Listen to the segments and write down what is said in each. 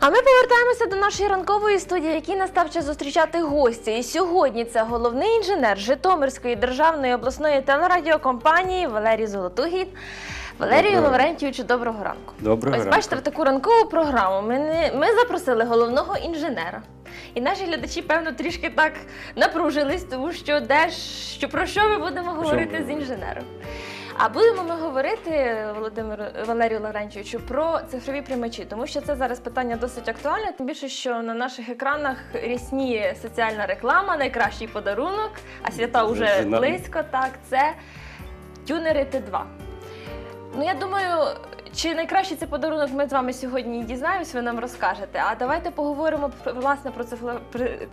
А ми повертаємося до нашої ранкової студії, який настав час зустрічати гостя. І сьогодні це головний інженер Житомирської державної обласної телерадіокомпанії Валерій Золотугіт. Валерію. Лаврентійовичу, доброго ранку. Доброго Ось бачите, в таку ранкову програму ми, не, ми запросили головного інженера. І наші глядачі, певно, трішки так напружились, тому що де ж, що про що ми будемо говорити з інженером. А будемо ми говорити, Володимиру Валерію Лавренчовичу, про цифрові приймачі, тому що це зараз питання досить актуальне, тим більше, що на наших екранах рісніє соціальна реклама, найкращий подарунок, а свята вже Вже близько. Так, це тюнери Т2. Ну я думаю, чи найкращий це подарунок ми з вами сьогодні дізнаємось, ви нам розкажете. А давайте поговоримо власне про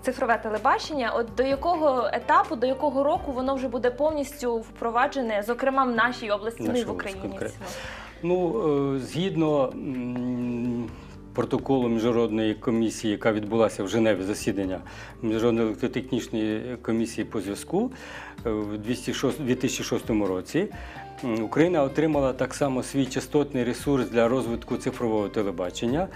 цифрове, телебачення. От до якого етапу, до якого року воно вже буде повністю впроваджене, зокрема в нашій області, ну і в Україні. Ну, е, згідно протоколу міжнародної комісії, яка відбулася в Женеві засідання Міжнародної електротехнічної комісії по зв'язку е, в 2006 році, Україна отримала так само свій частотний ресурс для розвитку цифрового телебачення.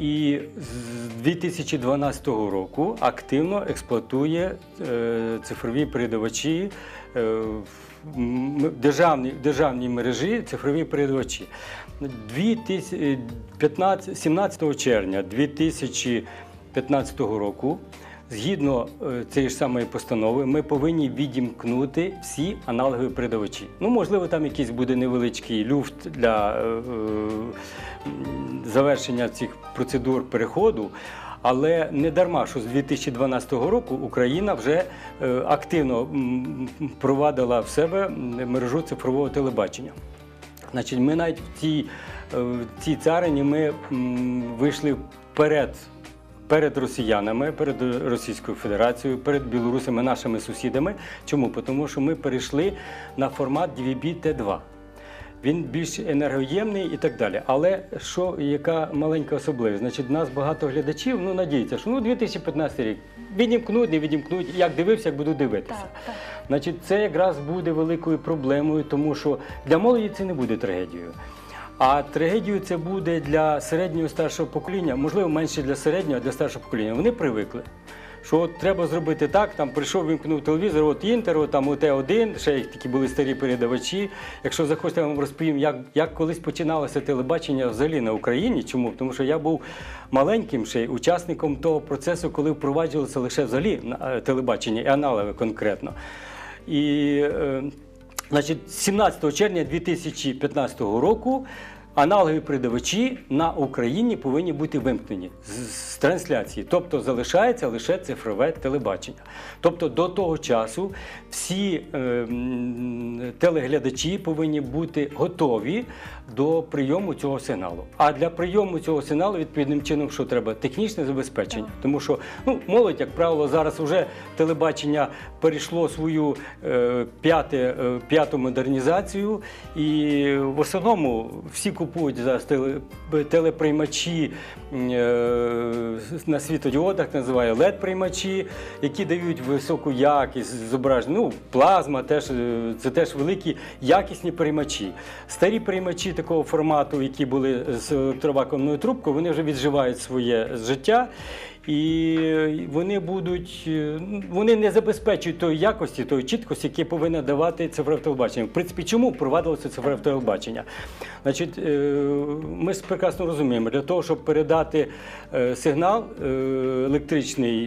І з 2012 року активно експлуатує е, цифрові передавачі е, в м- державній, мережі цифрові передавачі. 2015 17 червня 2015 року, згідно е, цієї ж самої постанови, ми повинні відімкнути всі аналогові передавачі. Ну, можливо, там якийсь буде невеличкий люфт для е, е, завершення цих процедур переходу. Але не дарма, що з 2012 року Україна вже е, активно м, впровадила в себе мережу цифрового телебачення. Значить, ми навіть в цій, в цій царині ми вийшли вперед. Перед росіянами, перед Російською Федерацією, перед білорусами, нашими сусідами. Чому? Тому що ми перейшли на формат DVB T2. Він більш енергоємний і так далі. Але що, яка маленька особливість? Значить, нас багато глядачів ну, надіються, що ну 2015 рік відімкнуть, не відімкнуть, як дивився, як буду дивитися. Так, так. Значить, це якраз буде великою проблемою, тому що для молоді це не буде трагедією. А трагедією це буде для середнього старшого покоління, можливо, менше для середнього, а для старшого покоління. Вони привикли. Що от треба зробити так, там прийшов, вимкнув телевізор, от інтер, от там ОТ1, ще їх такі були старі передавачі. Якщо захочете, я вам розповім, як, як колись починалося телебачення взагалі на Україні. Чому? Тому що я був маленьким ще учасником того процесу, коли впроваджувалося лише взагалі е, телебачення і аналоги конкретно. І е, значить, 17 червня 2015 року аналогові передавачі на Україні повинні бути вимкнені з, з трансляції, тобто залишається лише цифрове телебачення. Тобто до того часу всі е, телеглядачі повинні бути готові до прийому цього сигналу. А для прийому цього сигналу відповідним чином, що треба? Технічне забезпечення, тому що ну молодь, як правило, зараз вже телебачення перейшло свою е, п'яте, е, п'яту модернізацію, і в основному всі купують зараз телеприймачі е, на світодіодах, називає led приймачі які дають високу якість зображення. Ну, плазма теж е, це теж великі якісні приймачі. Старі приймачі такого формату, які були з електровакуумною трубкою, вони вже відживають своє життя. І вони будуть, е, вони не забезпечують тої якості, тої чіткості, які повинна давати цифрове телебачення. В принципі, чому впровадилося цифрове телебачення? Значить, е, ми ж прекрасно розуміємо, для того, щоб передати е, сигнал електричний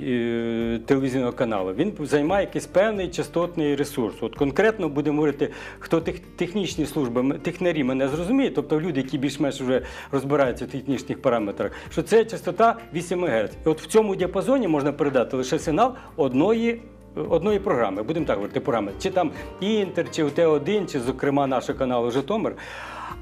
телевізійного каналу, він займає якийсь певний частотний ресурс. От конкретно будемо говорити, хто тех, технічні служби, технарі мене зрозуміють, тобто люди, які більш-менш вже розбираються в технічних параметрах, що це частота 8 МГц. І от цьому діапазоні можна передати лише сигнал одної. Одної програми, будемо так говорити, програми, чи там Інтер, чи УТ1, чи, зокрема, нашого каналу Житомир.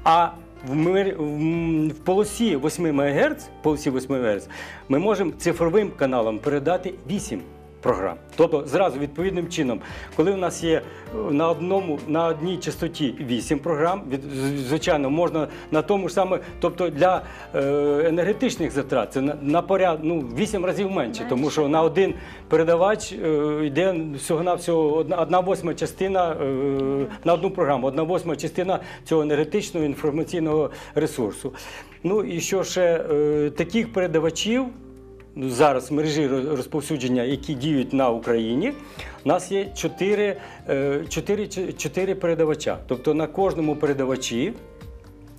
А в, полосі 8 МГц, полосі 8 МГц ми можемо цифровим каналам передати 8 програм. Тобто зразу відповідним чином, коли у нас є е, на одному на одній частоті 8 програм, від звичайно, можна на тому ж саме, тобто для е, енергетичних затрат це на, на поряд, ну, 8 разів менше, тому що на один передавач е, йде всього на всього одна, одна восьма частина е, на одну програму, одна восьма частина цього енергетичного інформаційного ресурсу. Ну і що ще е, таких передавачів зараз мережі роз- розповсюдження, які діють на Україні, у нас є 4, 4, 4 передавача. Тобто на кожному передавачі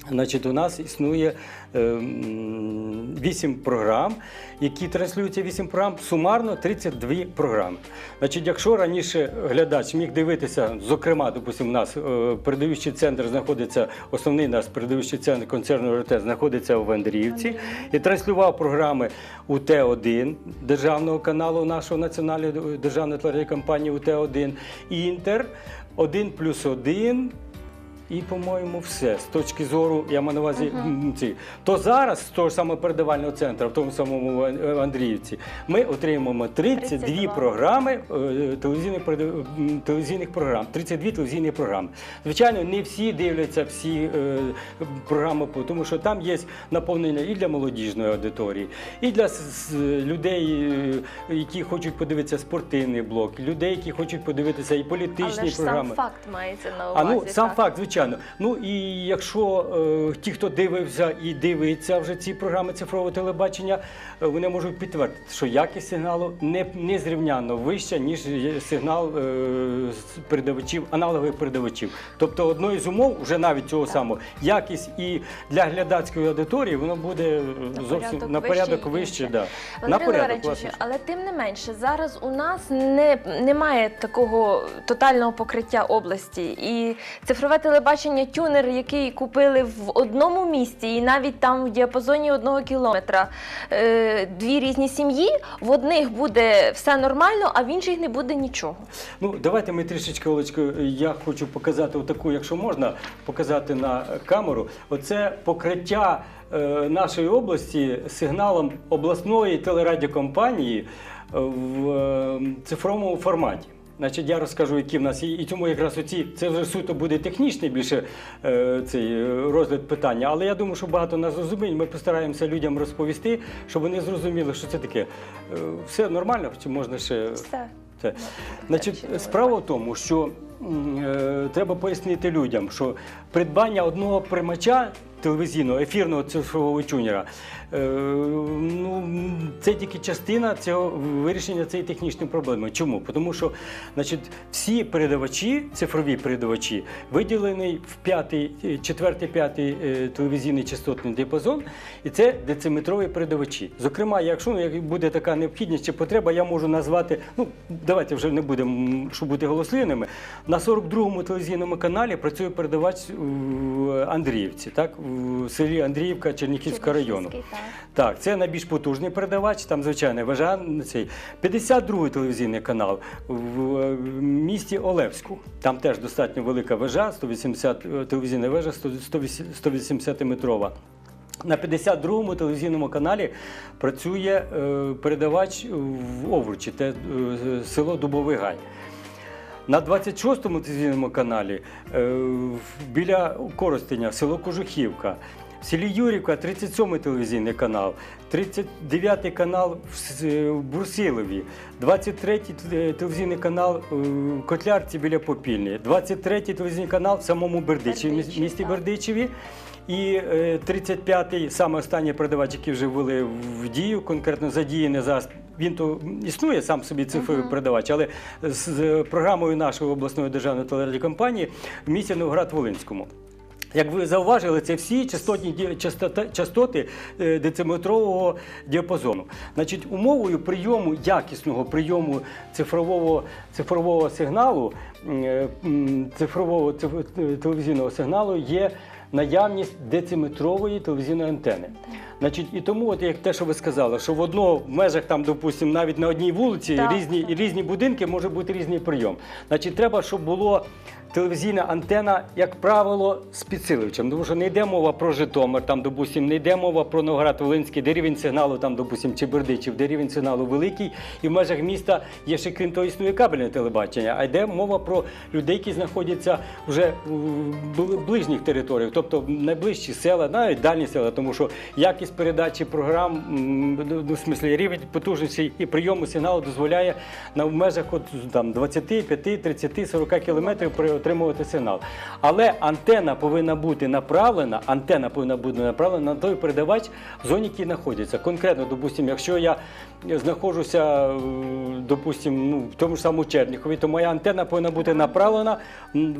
Значить, у нас існує е, програм, які транслюються 8 програм, сумарно 32 програми. Значить, якщо раніше глядач міг дивитися, зокрема, допустимо, у нас е, передаючий центр знаходиться, основний наш передаючий центр концерну РТ знаходиться в Андріївці і транслював програми УТ-1 державного каналу нашого національної державної телерадіокомпанії УТ-1, Інтер, 1 плюс 1, і, по-моєму, все з точки зору, я маю на увазі ці. То зараз з того ж самого передавального центру, в тому самому Андріївці, ми отримуємо 32 32. програми е, телевізійних, телевізійних програм. 32 телевізійні програми. Звичайно, не всі дивляться всі е, програми, тому що там є наповнення і для молодіжної аудиторії, і для с- людей, е, які хочуть подивитися спортивний блок, людей, які хочуть подивитися і політичні Але ж програми. сам факт мається на А увазі. ну сам так. факт, звичайно. Ну і якщо е, ті, хто дивився і дивиться вже ці програми цифрового телебачення, е, вони можуть підтвердити, що якість сигналу не, не зрівнянно вища, ніж сигнал е, з передавачів, аналогових передавачів. Тобто одною з умов, вже навіть цього самого, якість і для глядацької аудиторії воно буде е, зовсім на порядок вище. Да. На порядок власне. але тим не менше, зараз у нас не, немає такого тотального покриття області. І цифрове телебачення тюнер, який купили в одному місті, і навіть там в діапазоні одного кілометра е, дві різні сім'ї, в одних буде все нормально, а в інших не буде нічого. Ну, давайте ми трішечки, Олечко, я хочу показати отаку, якщо можна, показати на камеру. Оце покриття е, нашої області сигналом обласної телерадіокомпанії в е, цифровому форматі. Значить, я розкажу, які в нас є. І тому якраз оці, це вже суто буде технічний більше е, цей е, розгляд питання. Але я думаю, що багато нас зрозуміє. Ми постараємося людям розповісти, щоб вони зрозуміли, що це таке. Е, все нормально, чи можна ще Все. це. Значить, справа в тому, що е, треба пояснити людям, що придбання одного приймача телевізійного ефірного цифрового тюнера, е, ну, це тільки частина цього вирішення цієї технічної проблеми. Чому? Тому що значить, всі передавачі, цифрові передавачі, виділені в п'ятий, е, четвертий, п'ятий е, телевізійний частотний діапазон, і це дециметрові передавачі. Зокрема, якщо ну, буде така необхідність чи потреба, я можу назвати, ну давайте вже не будемо, щоб бути голослівними. На 42-му телевізійному каналі працює передавач в Андріївці, так, в селі Андріївка Черніхівського району. Так, це найбільш потужний передавач, там, звичайно, вежа цей. 52-й телевізійний канал в місті Олевську. Там теж достатньо велика вежа, 180 е, телевізійна вежа, 180 метрова. На 52-му телевізійному каналі працює е, передавач в Овручі, це е, село Дубовий Гай. На 26-му телевізійному каналі е, біля Коростеня, село Кожухівка. В селі Юрівка 37-й телевізійний канал, 39-й канал в е, Бурсилові, 23-й телевізійний канал е, в Котлярці біля Попільні, 23-й телевізійний канал в самому Бердичеві, місті. Бердичеві. І е, 35-й, саме останній продавач, який вже ввели в дію, конкретно задіяний зараз. Він то існує сам собі цифровий продавач, але з програмою нашої обласної державної телерадіокомпанії в місті Новоград-Волинському. Як ви зауважили, це всі частотні частота- частоти е, дециметрового діапазону. Значить, умовою прийому якісного прийому цифрового, цифрового сигналу, е, цифрового циф- е, телевізійного сигналу є наявність дециметрової телевізійної антени. Значить, і тому, от як те, що ви сказали, що в одного в межах там, допустимо, навіть на одній вулиці Так, різні, так. різні будинки може бути різний прийом. Значить, треба, щоб було телевізійна антена, як правило, з підсилювачем. Тому що не йде мова про Житомир, там, допустим, не йде мова про Новоград-Волинський, де рівень сигналу, там, допустим, чи Бердичів, де рівень сигналу великий, і в межах міста є ще крім того існує кабельне телебачення. А йде мова про людей, які знаходяться вже в ближніх територіях, тобто найближчі села, навіть дальні села, тому що якість передачі програм, ну, в смислі рівень потужності і прийому сигналу дозволяє на в межах от, там, 25, 30, 40 кілометрів отримувати сигнал. Але антена повинна бути направлена, антена повинна бути направлена на той передавач в зоні, який знаходиться. Конкретно, допустимо, якщо я знаходжуся, е, допустим, ну, в тому ж самому Черніхові, то моя антенна повинна бути направлена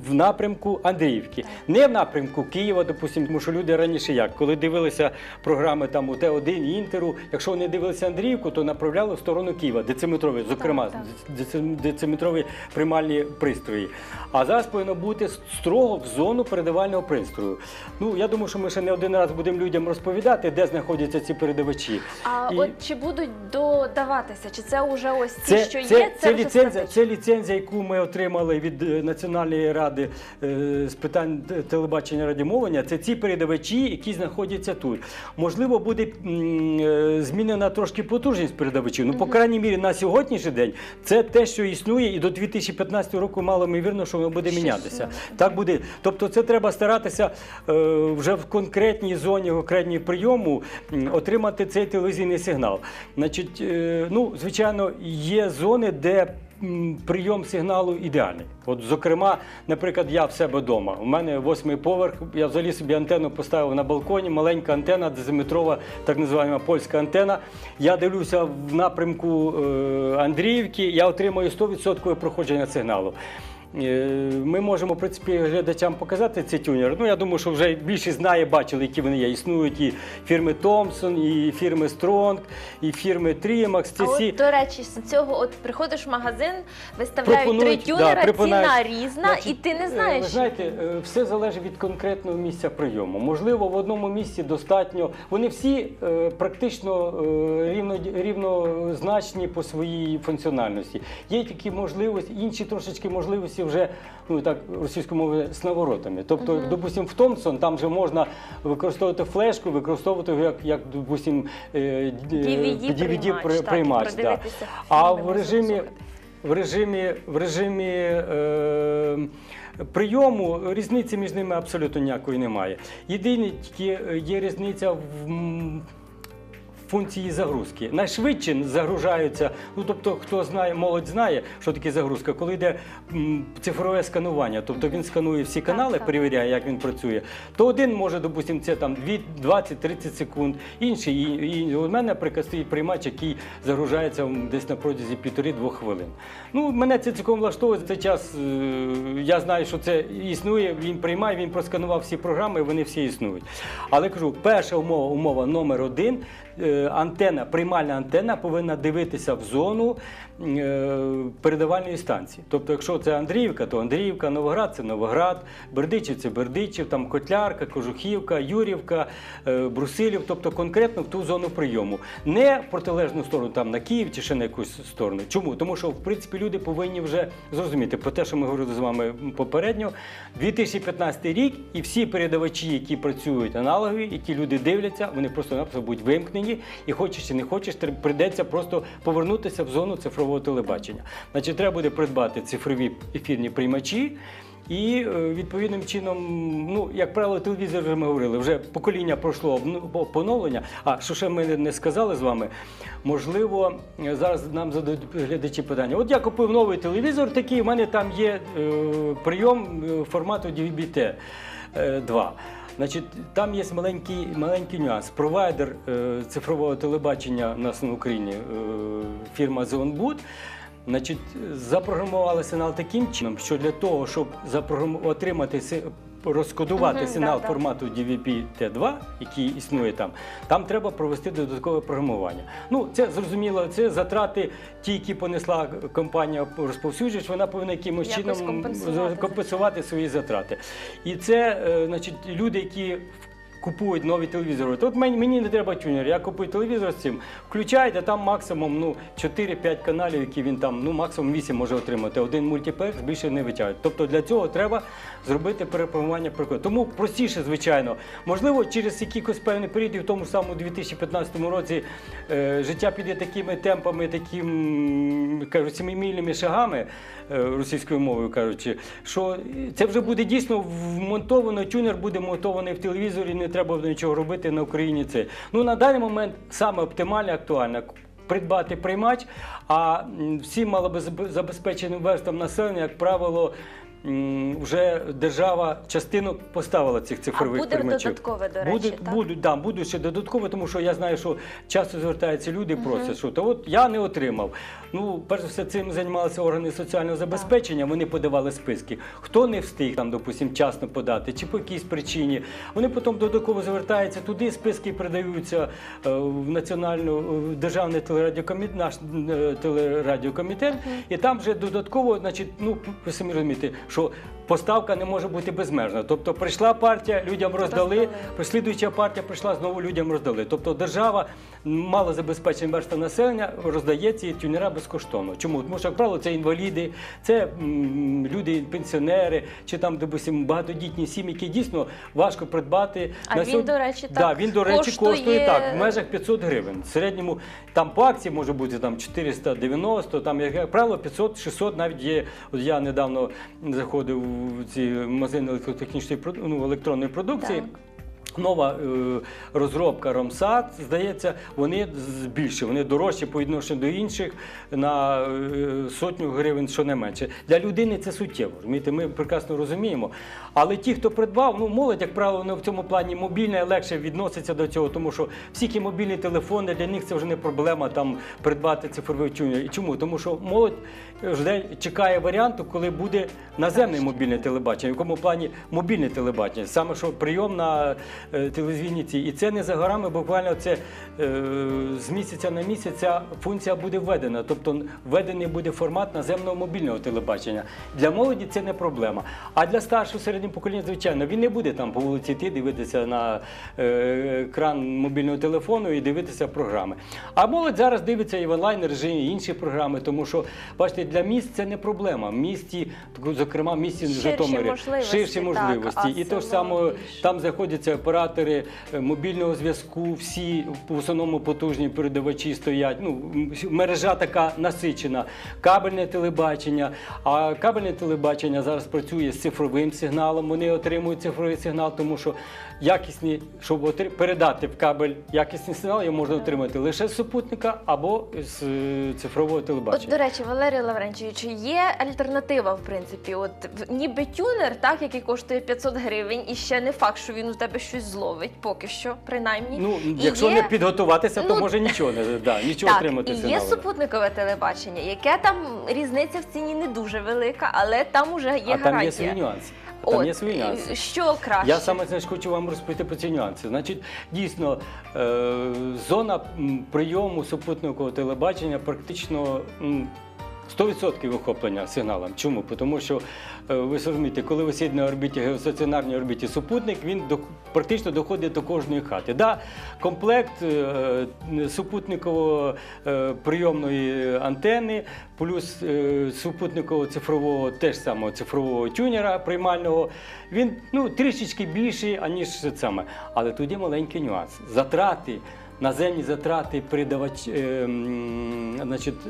в напрямку Андріївки. Не в напрямку Києва, допустим, тому що люди раніше як, коли дивилися програми там у Т1 Інтеру, якщо вони дивилися Андріївку, то направляли в сторону Києва, дециметрові, зокрема, Так, деци- дециметрові приймальні пристрої. А зараз повинно бути строго в зону передавального пристрою. Ну, я думаю, що ми ще не один раз будемо людям розповідати, де знаходяться ці передавачі. А І- от чи будуть додаватися? Чи це вже ось ті, Це, що це, є? це, вже ліцензія, це ліцензія, яку ми отримали від е, Національної ради е, з питань телебачення радіомовлення. Це ці передавачі, які знаходяться тут. Можливо, буде е, змінена трошки потужність передавачів. Ну, по крайній мірі, на сьогоднішній день це те, що існує, і до 2015 року мало ймовірно, що воно буде мінятися. Так буде. Тобто, це треба старатися е, вже в конкретній зоні конкретній прийому отримати цей телевізійний сигнал. Значить, е, ну, звичайно, є зони, де прийом сигналу ідеальний. От, зокрема, наприклад, я в себе вдома. У мене восьмий поверх. Я взагалі собі антенну поставив на балконі, маленька антенна, дезиметрова, так називаємо польська антенна. Я дивлюся в напрямку е, Андріївки, я отримую 100% проходження сигналу. Е, Ми можемо, в принципі, глядачам показати цей тюнер. Ну, я думаю, що вже більшість знає, бачили, які вони є. Існують і фірми Thomson, і фірми Strong, і фірми. Це А от, до речі, з цього от приходиш в магазин, виставляють три тюнера, да, ціна різна, Значить, і ти не е, знаєш. Ви знаєте, е, все залежить від конкретного місця прийому. Можливо, в одному місці достатньо. Вони всі практично рівно, рівнозначні по своїй функціональності. Є тільки можливості, інші трошечки можливості вже ну так російською мовою з наворотами. Тобто, допустимо, в Томпсон там вже можна використовувати флешку, використовувати його як, як допустимо, е, д- DVD-приймач, приймач, да. А в режимі в режимі, в режимі е, прийому різниці між ними абсолютно ніякої немає. Єдине тільки е, є різниця в функції загрузки. Найшвидше загружаються. Ну тобто, хто знає, молодь знає, що таке загрузка, коли йде м, цифрове сканування, тобто він сканує всі канали, так. перевіряє, як він працює. То один може, допустимо, це там 20-30 секунд, інший. І, і у мене, стоїть приймач, який загружається десь на протязі півтори-двох хвилин. Ну, мене це цілком влаштовує. Цей час е, я знаю, що це існує. Він приймає, він просканував всі програми, вони всі існують. Але кажу, перша умова, умова номер один. Е, Антена, приймальна антенна повинна дивитися в зону передавальної станції. Тобто, якщо це Андріївка, то Андріївка, Новоград це Новоград, Бердичів це Бердичів, там Котлярка, Кожухівка, Юрівка, е, Брусилів, тобто конкретно в ту зону прийому. Не в протилежну сторону, там на Київ чи ще на якусь сторону. Чому? Тому що в принципі люди повинні вже зрозуміти про те, що ми говорили з вами попередньо. 2015 рік і всі передавачі, які працюють аналогові, які люди дивляться, вони просто-напросто будуть вимкнені, і хочеш чи не хочеш, прийдеться просто повернутися в зону цифрового телебачення. Значить, треба буде придбати цифрові ефірні приймачі. І е, відповідним чином, ну як правило, телевізор вже ми говорили, вже покоління пройшло поновлення. А що ще ми не сказали з вами? Можливо, е, зараз нам задають глядачі питання. От я купив новий телевізор, такий, у мене там є е, прийом е, формату DVB-T 2. Значить, там є маленький, маленький нюанс. Провайдер е, цифрового телебачення у нас на Україні, е, фірма Zionboot, Значить, запрограмували сигнал таким чином, що для того, щоб отримати розкодувати Мгм, сигнал да, да. формату DVB-T2, який існує там, там треба провести додаткове програмування. Ну, це зрозуміло, це затрати, ті, які понесла компанія розповсюджувач, вона повинна якимось Якось чином компенсувати, компенсувати свої затрати. І це, е, значить, люди, які купують нові телевізори. От мені, не треба тюнер, я купую телевізор з цим. Включаєте, там максимум ну, 4-5 каналів, які він там, ну максимум 8 може отримати. Один мультиплекс більше не витягує. Тобто для цього треба зробити перепрограмування приходу. Тому простіше, звичайно. Можливо, через якийсь певний період, і в тому самому 2015 році е, життя піде такими темпами, таким кажуть, семимільними шагами е, російською мовою кажучи, що це вже буде дійсно вмонтовано, тюнер буде монтований в телевізорі, не треба буде нічого робити на Україні. Це ну на даний момент саме оптимальне, актуальне. Придбати приймач, а всім малозабезпеченим верстам населення, як правило, м, вже держава частину поставила цих цифрових а буде приймачів. додаткове, до речі, Буде, так? будуть, да, будуть ще додатково, тому що я знаю, що часто звертаються люди, просять, що то от я не отримав. Ну, перш за все, цим займалися органи соціального забезпечення. Вони подавали списки. Хто не встиг там, допустим, вчасно подати, чи по якійсь причині. Вони потім додатково звертаються туди, списки передаються е, в національну в державний телерадіокомітет, наш е, телерадіокомітет, і там вже додатково, значить, ну ви самі розумієте, що поставка не може бути безмежна. Тобто прийшла партія, людям роздали. Послідуюча партія прийшла, знову людям роздали. Тобто держава мало забезпечення верста населення роздає ці тюнера безкоштовно. Чому? Тому що, як правило, це інваліди, це м, люди, пенсіонери, чи там, допустим, багатодітні сім'ї, які дійсно важко придбати. А він, до речі, да, так він, до речі, коштує- коштує так, в межах 500 гривень. В середньому там по акції може бути там 490, там, як, як правило, 500-600 навіть є. От я недавно заходив в ці магазини електротехнічної ну, електронної продукції. Так. Нова е, розробка Ромсат, здається, вони більше, вони дорожчі по відношенню до інших на е, сотню гривень, що не менше. Для людини це суттєво. Ми прекрасно розуміємо. Але ті, хто придбав, ну молодь, як правило, в цьому плані мобільна легше відноситься до цього, тому що всі ті мобільні телефони для них це вже не проблема там придбати цифровий тюнер. І чому? Тому що молодь вже чекає варіанту, коли буде наземне мобільне телебачення, в якому плані мобільне телебачення, саме що прийом на е, телевізійній ці. І це не за горами, буквально це е, з місяця на місяць ця функція буде введена. Тобто введений буде формат наземного мобільного телебачення. Для молоді це не проблема. А для старшого середнього покоління, звичайно, він не буде там по вулиці йти, дивитися на е, екран мобільного телефону і дивитися програми. А молодь зараз дивиться і в онлайн режимі, і інші програми, тому що, бачите, для міст це не проблема. В місті, зокрема, в місті Ширші можливості, ширші можливості. і то ж саме там знаходяться оператори е, мобільного зв'язку, всі в основному потужні передавачі стоять. Ну, мережа така насичена, кабельне телебачення. А кабельне телебачення зараз працює з цифровим сигналом. Вони отримують цифровий сигнал, тому що якісні, щоб передати в кабель якісний сигнал, його можна отримати лише з супутника або з е, цифрового От, телебачення. до речі, Валерій Лавренчович, є альтернатива, в принципі. От ніби тюнер, так, який коштує 500 гривень, і ще не факт, що він у тебе щось зловить, поки що, принаймні. Ну, І якщо є- не підготуватися, то Ну, може нічого не да, нічого так, отримати і є сигналу. супутникове телебачення, яке там різниця в ціні не дуже велика, але там уже є а гарантія. там є свої нюанси. А Там От, є свої нюанси. і Що краще? Я саме знаєш, хочу вам розповісти про ці нюанси. Значить, дійсно, е, зона м, прийому супутникового телебачення практично. м, 100% охоплення сигналом. Чому? Тому що е, ви розумієте, коли висить на орбіті геостаціонарній орбіті супутник, він до, практично доходить до кожної хати. Да, комплект е, супутниково е, прийомної антени, плюс е, супутникового цифрового теж самого цифрового тюнера приймального, він ну, трішечки більший, аніж це саме. Але тут є маленький нюанс. Затрати. Наземні затрати передавач, е, значить, е,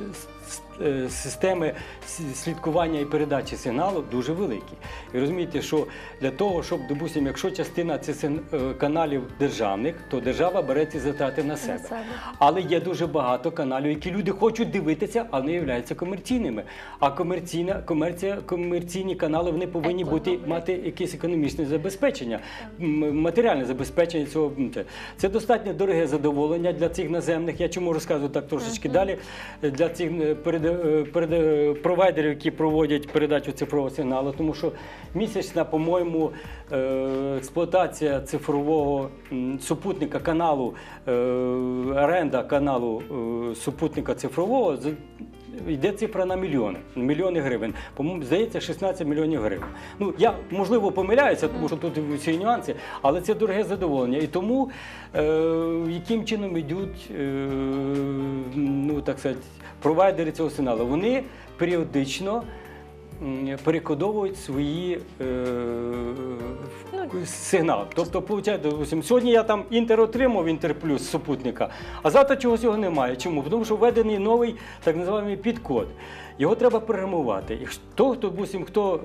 системи слідкування і передачі сигналу дуже великі. І розумієте, що для того, щоб, допустимо, якщо частина цих е, каналів державних, то держава бере ці затрати на себе. себе. Але є дуже багато каналів, які люди хочуть дивитися, а не являються комерційними. А комерційна комерція, комерційні канали вони повинні бути мати якесь економічне забезпечення, матеріальне забезпечення цього. Це достатньо дороге задоволення для цих наземних. Я чому розказую так трошечки далі. Для цих е, переда- е, провайдерів, які проводять передачу цифрового сигналу, тому що місячна, по-моєму, е, експлуатація цифрового супутника каналу, е, оренда каналу е, супутника цифрового йде цифра на мільйони, мільйони гривень. По-моєму, здається, 16 мільйонів гривень. Ну я можливо помиляюся, тому що тут всі нюанси, але це дороге задоволення. І тому е, яким чином йдуть е, ну так сказати, провайдери цього сигналу, вони періодично. Перекодовують свої сигнали, Ну, сигнал. Тобто, виходить, допустим, сьогодні я там інтер отримав інтер плюс з супутника, а завтра чогось його немає. Чому? Тому що введений новий так називаємо підкод. Його треба програмувати. І хто, хто, допустим, хто е,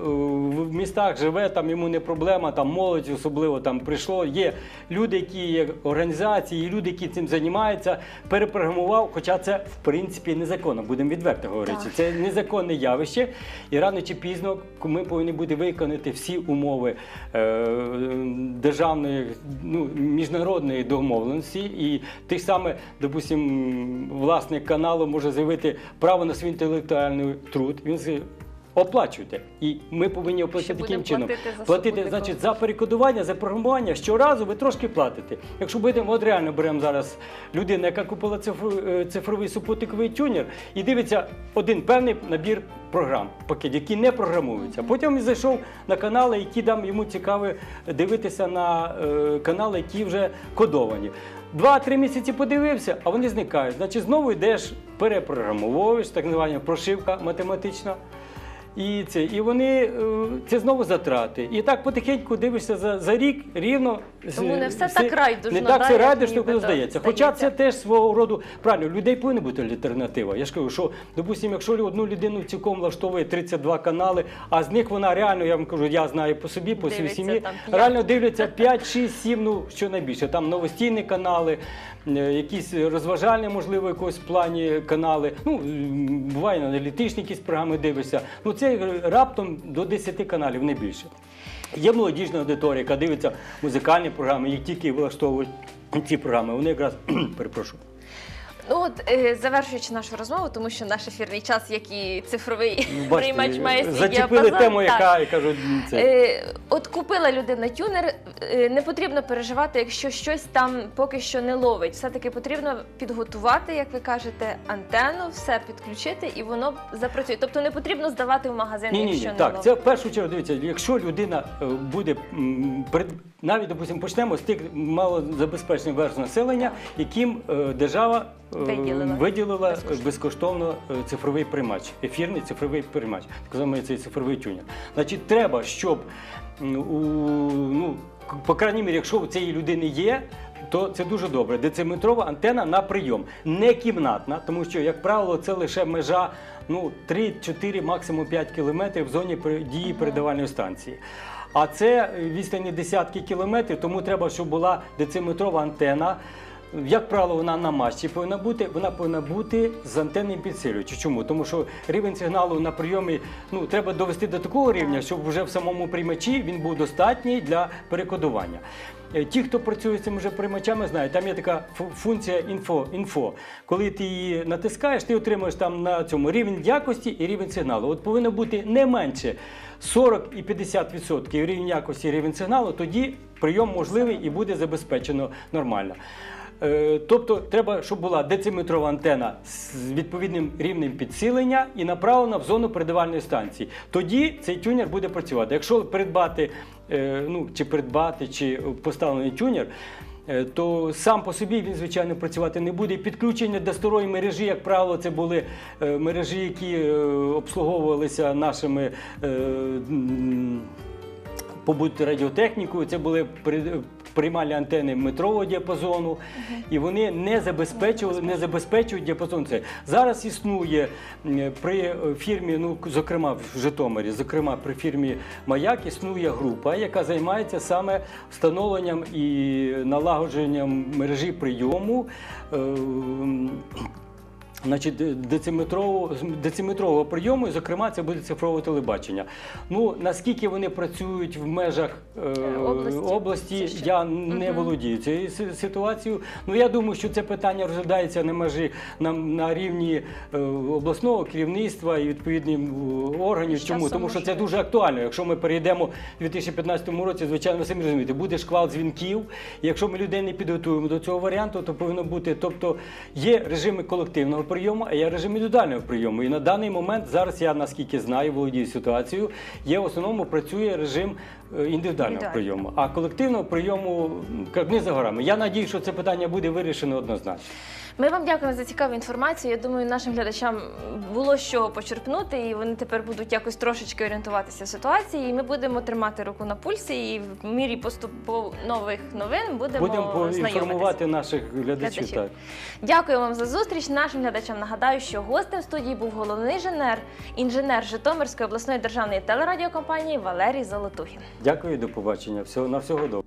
в містах живе, там йому не проблема, там молодь особливо там прийшло. Є люди, які є організації, є люди, які цим займаються, перепрограмував, хоча це в принципі незаконно, будемо відверто говорити. Так. Це незаконне явище, і рано чи пізно ми повинні бути виконати всі умови е, державної, ну, міжнародної домовленості. І тих саме, допустим, власник каналу може заявити право на свій інтелектуальний труд. Він скаже, Оплачуйте, і ми повинні оплатити таким чином. платити за платити, значить, за перекодування, за програмування щоразу ви трошки платите. Якщо будемо, от реально беремо зараз людину, яка купила е, цифровий супутниковий тюнер, і дивиться один певний набір програм, пакет, які не програмуються. Потім він зайшов на канали, які там йому цікаво дивитися на е, канали, які вже кодовані. Два-три місяці подивився, а вони зникають. Значить, знову йдеш, перепрограмовуєш, так звана прошивка математична. І це, і вони е, це знову затрати. І так потихеньку дивишся за, за рік рівно. Тому не все з- так райдужно, Не так да, все як коли здається. Хоча це теж свого роду правильно, людей повинна бути альтернатива. Я ж кажу, що допустимо, якщо одну людину цілком влаштовує 32 канали, а з них вона реально, я вам кажу, я знаю по собі, по своїй сім'ї, реально дивляться 5, 6, 7, ну що найбільше. Там новостійні канали, е, якісь розважальні, можливо, якось плані канали. Ну, буває аналітичні якісь програми дивишся. Ну це раптом до 10 каналів, не більше. Є молодіжна аудиторія, яка дивиться музикальні програми, їх тільки влаштовують ці програми. Вони якраз перепрошую. Ну от е, завершуючи нашу розмову, тому що наш ефірний час, як і цифровий Ну, приймач, має свій зачепили діапазон. тему, Так. яка я кажу, це. Е, от купила людина тюнер, е, не потрібно переживати, якщо щось там поки що не ловить. Все-таки потрібно підготувати, як ви кажете, антенну, все підключити і воно запрацює. Тобто не потрібно здавати в магазин, Ні, ні, якщо ні. не Так, ловить. це в першу чергу дивіться, якщо людина е, буде м, пред- навіть, допустимо, почнемо з тих малозабезпечених верств населення, яким е, держава Виділила. виділила Безкоштовно. безкоштовно е, цифровий приймач, ефірний цифровий приймач, так званий цей цифровий тюнер. Значить, треба, щоб у, ну, по крайній мірі, якщо у цієї людини є. То це дуже добре. Дециметрова антена на прийом, не кімнатна, тому що, як правило, це лише межа ну, 3-4, максимум 5 кілометрів в зоні дії передавальної станції. А це відстані десятки кілометрів, тому треба, щоб була дециметрова антена. Як правило, вона на мачті повинна бути, вона повинна бути з антенним підсилювачем. Чому? Тому що рівень сигналу на прийомі ну, треба довести до такого рівня, щоб вже в самому приймачі він був достатній для перекодування. Е, Ті, хто працює з цими вже приймачами, знають, там є така функція інфо. інфо. Коли ти її натискаєш, ти отримуєш там на цьому рівень якості і рівень сигналу. От повинно бути не менше 40 і 50% рівень якості і рівень сигналу, тоді прийом можливий і буде забезпечено нормально. Е, Тобто треба, щоб була дециметрова антена з відповідним рівнем підсилення і направлена в зону передавальної станції. Тоді цей тюнер буде працювати. Якщо придбати, е, ну чи придбати, чи поставлений тюнер. е, То сам по собі він, звичайно, працювати не буде. Підключення до старої мережі, як правило, це були мережі, які обслуговувалися нашими побути радіотехнікою. Це були при- приймальні антени метрового діапазону, і вони не забезпечували, не забезпечують діапазон. Це зараз існує при е, фірмі, ну зокрема в Житомирі, зокрема при фірмі Маяк, існує група, яка займається саме встановленням і налагодженням мережі прийому. е, Значить, дециметрового, дециметрового прийому, і, зокрема, це буде цифрове телебачення. Ну, наскільки вони працюють в межах е, області. області, я не Мгм. володію цією ситуацією. Ну, я думаю, що це питання розглядається на межі на, на рівні е, обласного керівництва і відповідних е, органів. З Чому? Тому що це дуже актуально. Якщо ми перейдемо в 2015 році, звичайно, ви самі розумієте, буде шквал дзвінків. Якщо ми людей не підготуємо до цього варіанту, то повинно бути. Тобто є режими колективного прийому, а є режим індивідуального прийому. І на даний момент, зараз я наскільки знаю, володію ситуацією, є в основному працює режим е, індивідуального прийому, а колективного прийому не за горами. Я надію, що це питання буде вирішено однозначно. Ми вам дякуємо за цікаву інформацію. Я думаю, нашим глядачам було з чого почерпнути, і вони тепер будуть якось трошечки орієнтуватися в ситуації. І ми будемо тримати руку на пульсі, і в мірі поступу нових новин будемо, Будемо поінформувати наших глядачів. Глядачів. Так. Дякую вам за зустріч. Нашим глядачам нагадаю, що гостем студії був головний інженер, інженер Житомирської обласної державної телерадіокомпанії Валерій Золотухін. Дякую, до побачення. Всього на всього доброго.